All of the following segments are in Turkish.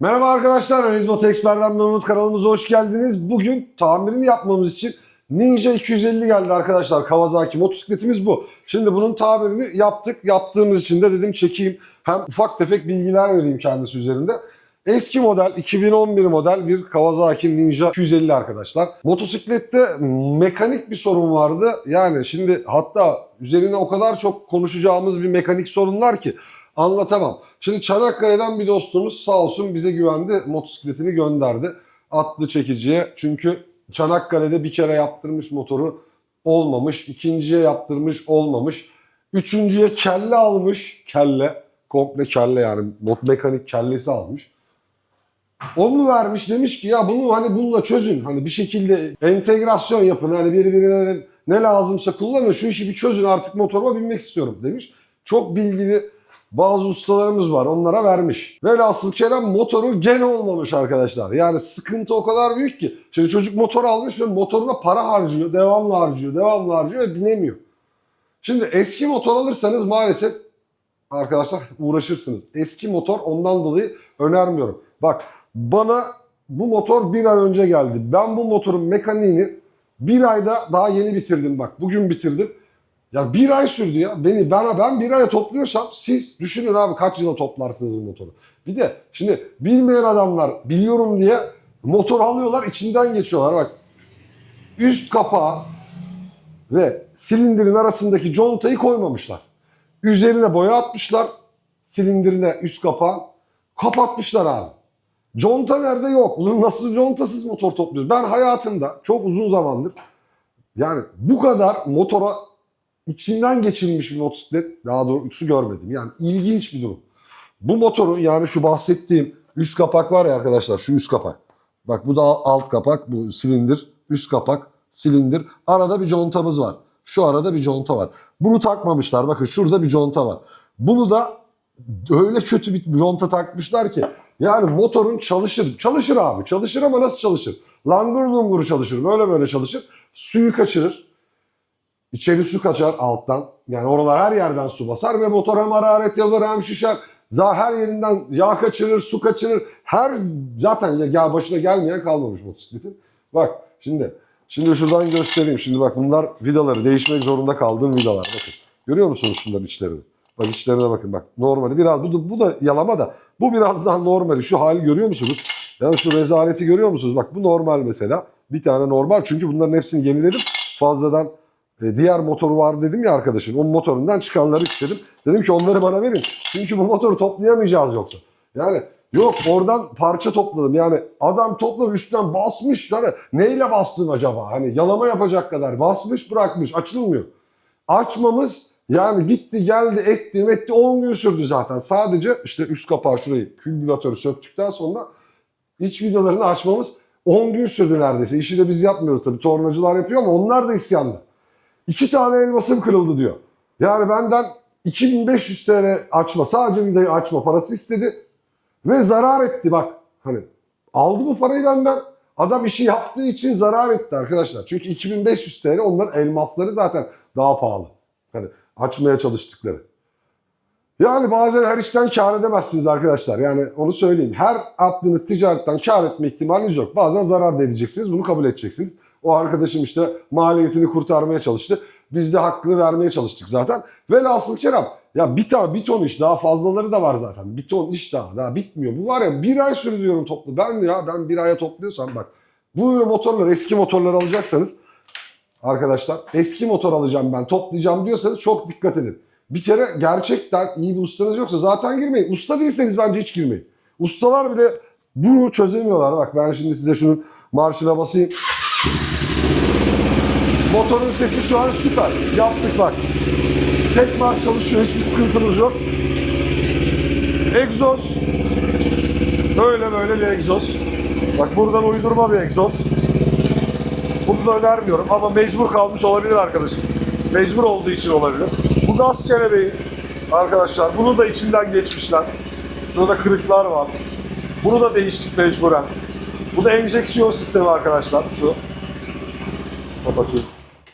Merhaba arkadaşlar, Analiz Moto Expert'den Mehmet kanalımıza hoş geldiniz. Bugün tamirini yapmamız için Ninja 250 geldi arkadaşlar. Kawasaki motosikletimiz bu. Şimdi bunun tamirini yaptık. Yaptığımız için de dedim çekeyim. Hem ufak tefek bilgiler vereyim kendisi üzerinde. Eski model 2011 model bir Kawasaki Ninja 250 arkadaşlar. Motosiklette mekanik bir sorun vardı. Yani şimdi hatta üzerine o kadar çok konuşacağımız bir mekanik sorun var ki anlatamam. Şimdi Çanakkale'den bir dostumuz sağ olsun bize güvendi. Motosikletini gönderdi. Attı çekiciye. Çünkü Çanakkale'de bir kere yaptırmış motoru olmamış. ikinciye yaptırmış olmamış. Üçüncüye kelle almış. Kelle. Komple kelle yani. Mot mekanik kellesi almış. Onu vermiş demiş ki ya bunu hani bununla çözün. Hani bir şekilde entegrasyon yapın. Hani birbirine ne lazımsa kullanın. Şu işi bir çözün artık motoruma binmek istiyorum demiş. Çok bilgili bazı ustalarımız var onlara vermiş. Velhasıl kelam motoru gene olmamış arkadaşlar. Yani sıkıntı o kadar büyük ki. Şimdi çocuk motor almış ve motoruna para harcıyor. Devamlı harcıyor, devamlı harcıyor ve binemiyor. Şimdi eski motor alırsanız maalesef arkadaşlar uğraşırsınız. Eski motor ondan dolayı önermiyorum. Bak bana bu motor bir ay önce geldi. Ben bu motorun mekaniğini bir ayda daha yeni bitirdim bak. Bugün bitirdim. Ya bir ay sürdü ya. Beni bana ben bir aya topluyorsam siz düşünün abi kaç yıla toplarsınız bu motoru. Bir de şimdi bilmeyen adamlar biliyorum diye motor alıyorlar içinden geçiyorlar bak. Üst kapağı ve silindirin arasındaki contayı koymamışlar. Üzerine boya atmışlar. Silindirine üst kapağı kapatmışlar abi. Conta nerede yok. Ulan nasıl contasız motor topluyoruz? Ben hayatımda çok uzun zamandır yani bu kadar motora içinden geçirilmiş bir motosiklet daha doğrusu görmedim. Yani ilginç bir durum. Bu motoru yani şu bahsettiğim üst kapak var ya arkadaşlar şu üst kapak. Bak bu da alt kapak bu silindir üst kapak silindir. Arada bir contamız var. Şu arada bir conta var. Bunu takmamışlar. Bakın şurada bir conta var. Bunu da öyle kötü bir conta takmışlar ki yani motorun çalışır. Çalışır abi. Çalışır ama nasıl çalışır? Langur lungur çalışır. Böyle böyle çalışır. Suyu kaçırır. İçeri su kaçar alttan. Yani oralar her yerden su basar ve motor hem hararet yapar hem şişer. Za her yerinden yağ kaçırır, su kaçırır. Her zaten ya başına gelmeyen kalmamış motosikletin. Bak şimdi şimdi şuradan göstereyim. Şimdi bak bunlar vidaları değişmek zorunda kaldığım vidalar. Bakın. Görüyor musunuz şunların içlerini? Bak içlerine bakın bak. Normali biraz bu da, bu da yalama da bu biraz daha normali. Şu hali görüyor musunuz? Yani şu rezaleti görüyor musunuz? Bak bu normal mesela. Bir tane normal çünkü bunların hepsini yeniledim. Fazladan diğer motoru var dedim ya arkadaşın. O motorundan çıkanları istedim. Dedim ki onları bana verin. Çünkü bu motoru toplayamayacağız yoksa. Yani yok oradan parça topladım. Yani adam topladı üstten basmış. Yani neyle bastın acaba? Hani yalama yapacak kadar basmış bırakmış. Açılmıyor. Açmamız yani gitti geldi etti etti 10 gün sürdü zaten. Sadece işte üst kapağı şurayı külbülatörü söktükten sonra iç vidalarını açmamız 10 gün sürdü neredeyse. İşi de biz yapmıyoruz tabii. Tornacılar yapıyor ama onlar da isyanda. İki tane elmasım kırıldı diyor. Yani benden 2500 TL açma, sadece vidayı açma parası istedi. Ve zarar etti bak. Hani aldı bu parayı benden. Adam işi yaptığı için zarar etti arkadaşlar. Çünkü 2500 TL onların elmasları zaten daha pahalı. Hani açmaya çalıştıkları. Yani bazen her işten kar edemezsiniz arkadaşlar. Yani onu söyleyeyim. Her yaptığınız ticaretten kar etme ihtimaliniz yok. Bazen zarar da edeceksiniz. Bunu kabul edeceksiniz. O arkadaşım işte maliyetini kurtarmaya çalıştı. Biz de hakkını vermeye çalıştık zaten. Velhasıl kelam ya bir tane bir ton iş daha fazlaları da var zaten. Bir ton iş daha daha bitmiyor. Bu var ya bir ay sürdü diyorum toplu. Ben ya ben bir aya topluyorsam bak. Bu motorlar eski motorlar alacaksanız arkadaşlar eski motor alacağım ben toplayacağım diyorsanız çok dikkat edin. Bir kere gerçekten iyi bir ustanız yoksa zaten girmeyin. Usta değilseniz bence hiç girmeyin. Ustalar bile bunu çözemiyorlar. Bak ben şimdi size şunun marşına basayım. Motorun sesi şu an süper. Yaptık bak. Tek marş çalışıyor. Hiçbir sıkıntımız yok. Egzoz. Böyle böyle bir egzoz. Bak buradan uydurma bir egzoz. Bunu da önermiyorum ama mecbur kalmış olabilir arkadaşım. Mecbur olduğu için olabilir. Bu gaz kelebeği arkadaşlar. Bunu da içinden geçmişler. Şurada kırıklar var. Bunu da değiştik mecburen. Bu da enjeksiyon sistemi arkadaşlar. Şu. Kapatayım.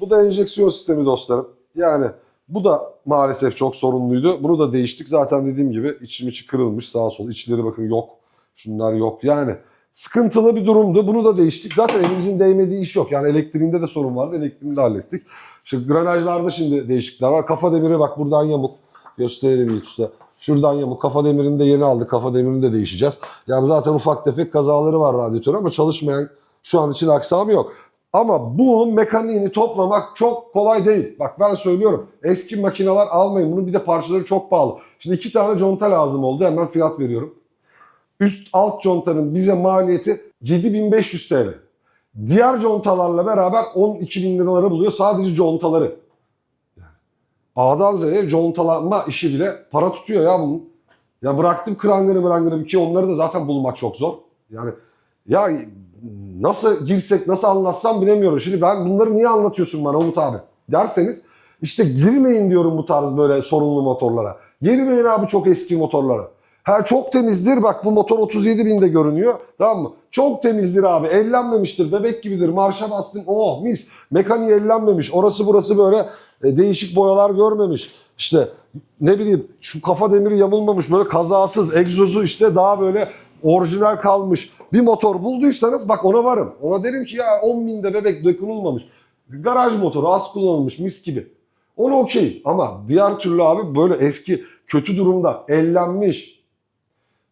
Bu da enjeksiyon sistemi dostlarım. Yani bu da maalesef çok sorunluydu. Bunu da değiştik. Zaten dediğim gibi içim içi kırılmış. Sağa sola içleri bakın yok. Şunlar yok yani. Sıkıntılı bir durumdu. Bunu da değiştik. Zaten elimizin değmediği iş yok. Yani elektriğinde de sorun vardı. Elektriğini de hallettik. İşte granajlarda şimdi değişiklikler var. Kafa demiri bak buradan yamuk. Gösterelim ilk. Şuradan yamuk. Kafa demirini de yeni aldık. Kafa demirini de değişeceğiz. Yani zaten ufak tefek kazaları var radyatör ama çalışmayan şu an için aksamı yok. Ama bu mekaniğini toplamak çok kolay değil. Bak ben söylüyorum. Eski makineler almayın. Bunun bir de parçaları çok pahalı. Şimdi iki tane conta lazım oldu. Hemen fiyat veriyorum. Üst alt contanın bize maliyeti 7500 TL. Diğer contalarla beraber 12 bin liraları buluyor. Sadece contaları. Yani A'dan Z'ye contalanma işi bile para tutuyor ya bunun. Ya bıraktım krangını brangını ki onları da zaten bulmak çok zor. Yani ya nasıl girsek nasıl anlatsam bilemiyorum. Şimdi ben bunları niye anlatıyorsun bana Umut abi derseniz işte girmeyin diyorum bu tarz böyle sorunlu motorlara. Girmeyin abi çok eski motorlara. Ha çok temizdir bak bu motor 37 binde görünüyor tamam mı? Çok temizdir abi ellenmemiştir bebek gibidir marşa bastım oh mis mekaniği ellenmemiş orası burası böyle e, değişik boyalar görmemiş. İşte ne bileyim şu kafa demiri yamulmamış böyle kazasız egzozu işte daha böyle orijinal kalmış bir motor bulduysanız bak ona varım. Ona derim ki ya 10 binde bebek dokunulmamış. Garaj motoru az kullanılmış mis gibi. Onu okey ama diğer türlü abi böyle eski kötü durumda ellenmiş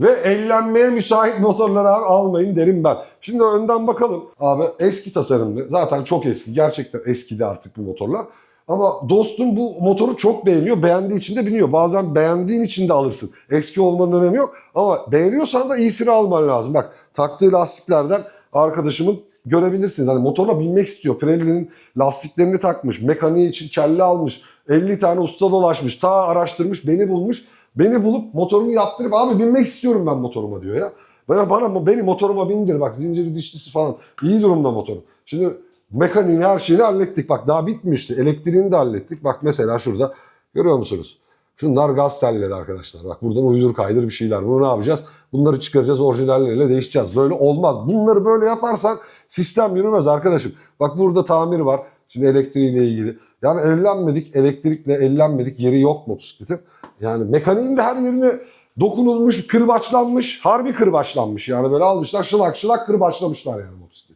ve ellenmeye müsait motorları abi almayın derim ben. Şimdi önden bakalım. Abi eski tasarımlı. Zaten çok eski. Gerçekten eskidi artık bu motorlar. Ama dostum bu motoru çok beğeniyor. Beğendiği için de biniyor. Bazen beğendiğin için de alırsın. Eski olmanın önemi yok. Ama beğeniyorsan da iyisini alman lazım. Bak taktığı lastiklerden arkadaşımın görebilirsiniz. Hani motorla binmek istiyor. Pirelli'nin lastiklerini takmış. Mekaniği için kelle almış. 50 tane usta dolaşmış. Ta araştırmış. Beni bulmuş. Beni bulup motorunu yaptırıp abi binmek istiyorum ben motoruma diyor ya. Bana, bana beni motoruma bindir bak zinciri dişlisi falan. İyi durumda motoru. Şimdi mekaniğini her şeyini hallettik. Bak daha bitmişti. Elektriğini de hallettik. Bak mesela şurada görüyor musunuz? Şunlar gaz telleri arkadaşlar. Bak buradan uydur kaydır bir şeyler. Bunu ne yapacağız? Bunları çıkaracağız orijinalleriyle değişeceğiz. Böyle olmaz. Bunları böyle yaparsan sistem yürümez arkadaşım. Bak burada tamir var. Şimdi elektriğiyle ilgili. Yani ellenmedik. Elektrikle ellenmedik. Yeri yok motosikletin. Yani mekaniğin de her yerine dokunulmuş, kırbaçlanmış. Harbi kırbaçlanmış. Yani böyle almışlar şılak şılak kırbaçlamışlar yani motosikleti.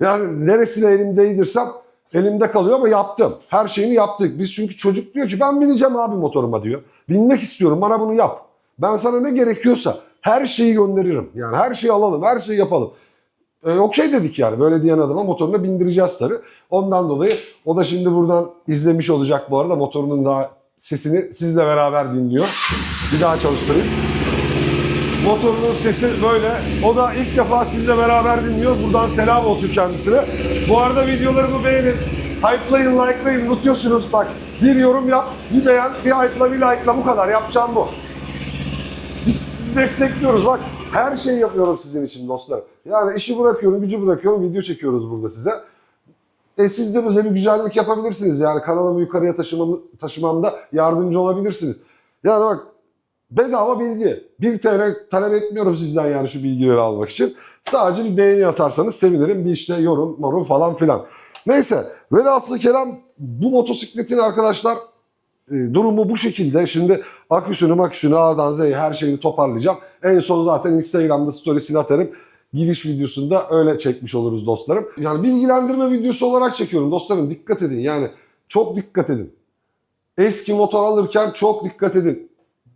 Yani neresine elim değdirsem elimde kalıyor ama yaptım. Her şeyini yaptık. Biz çünkü çocuk diyor ki ben bineceğim abi motoruma diyor. Binmek istiyorum bana bunu yap. Ben sana ne gerekiyorsa her şeyi gönderirim. Yani her şeyi alalım, her şeyi yapalım. E, okey dedik yani. Böyle diyen adama motoruna bindireceğiz tabii. Ondan dolayı o da şimdi buradan izlemiş olacak bu arada. Motorunun daha sesini sizle beraber dinliyor. Bir daha çalıştırayım. Motorunun sesi böyle. O da ilk defa sizle beraber dinliyor. Buradan selam olsun kendisine. Bu arada videolarımı beğenin. Hype'layın, like'layın. Unutuyorsunuz bak. Bir yorum yap, bir beğen, bir hype'la, bir like'la bu kadar. Yapacağım bu. Biz sizi destekliyoruz bak. Her şeyi yapıyorum sizin için dostlar. Yani işi bırakıyorum, gücü bırakıyorum, video çekiyoruz burada size. E siz de bize bir güzellik yapabilirsiniz. Yani kanalımı yukarıya taşımam, taşımamda yardımcı olabilirsiniz. Yani bak bedava bilgi. 1 TL talep etmiyorum sizden yani şu bilgileri almak için. Sadece bir beğeni atarsanız sevinirim. Bir işte yorum, morum falan filan. Neyse velhasıl kelam bu motosikletin arkadaşlar e, durumu bu şekilde. Şimdi aküsünü maküsünü A'dan Z'ye her şeyini toparlayacağım. En son zaten Instagram'da storiesini atarım. Giriş videosunda öyle çekmiş oluruz dostlarım. Yani bilgilendirme videosu olarak çekiyorum dostlarım. Dikkat edin yani çok dikkat edin. Eski motor alırken çok dikkat edin.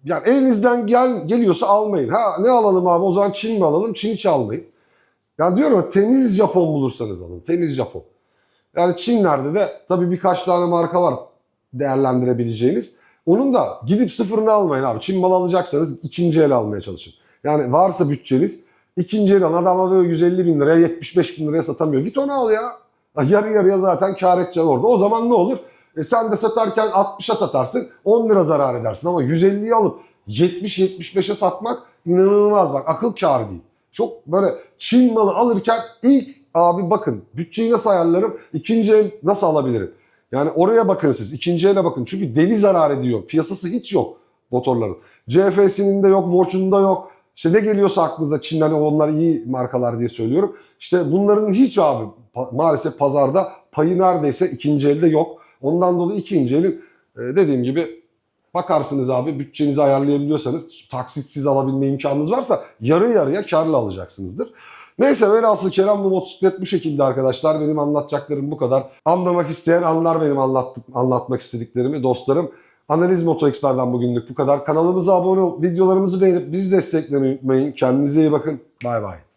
Yani elinizden gel, geliyorsa almayın. Ha ne alalım abi o zaman Çin mi alalım? Çin hiç almayın. Yani diyorum temiz Japon bulursanız alın. Temiz Japon. Yani Çinlerde de tabii birkaç tane marka var değerlendirebileceğiniz. Onun da gidip sıfırını almayın abi. Çin malı alacaksanız ikinci el almaya çalışın. Yani varsa bütçeniz ikinci el alın. Adam alıyor 150 bin liraya 75 bin liraya satamıyor. Git onu al ya. Yarı yarıya zaten kar edeceksin orada. O zaman ne olur? E sen de satarken 60'a satarsın 10 lira zarar edersin ama 150'yi alıp 70-75'e satmak inanılmaz bak akıl kârı değil. Çok böyle Çin malı alırken ilk abi bakın bütçeyi nasıl ayarlarım ikinci el nasıl alabilirim? Yani oraya bakın siz ikinci ele bakın çünkü deli zarar ediyor piyasası hiç yok motorların. CFS'inin de yok Watch'un yok. İşte ne geliyorsa aklınıza Çin'den onlar iyi markalar diye söylüyorum. İşte bunların hiç abi maalesef pazarda payı neredeyse ikinci elde yok. Ondan dolayı ikinci elin e, dediğim gibi Bakarsınız abi bütçenizi ayarlayabiliyorsanız taksitsiz alabilme imkanınız varsa yarı yarıya karlı alacaksınızdır. Neyse velhasıl Kerem bu motosiklet bu şekilde arkadaşlar. Benim anlatacaklarım bu kadar. Anlamak isteyen anlar benim anlattık, anlatmak istediklerimi dostlarım. Analiz Moto Expert'den bugünlük bu kadar. Kanalımıza abone olup videolarımızı beğenip bizi desteklemeyi unutmayın. Kendinize iyi bakın. Bay bay.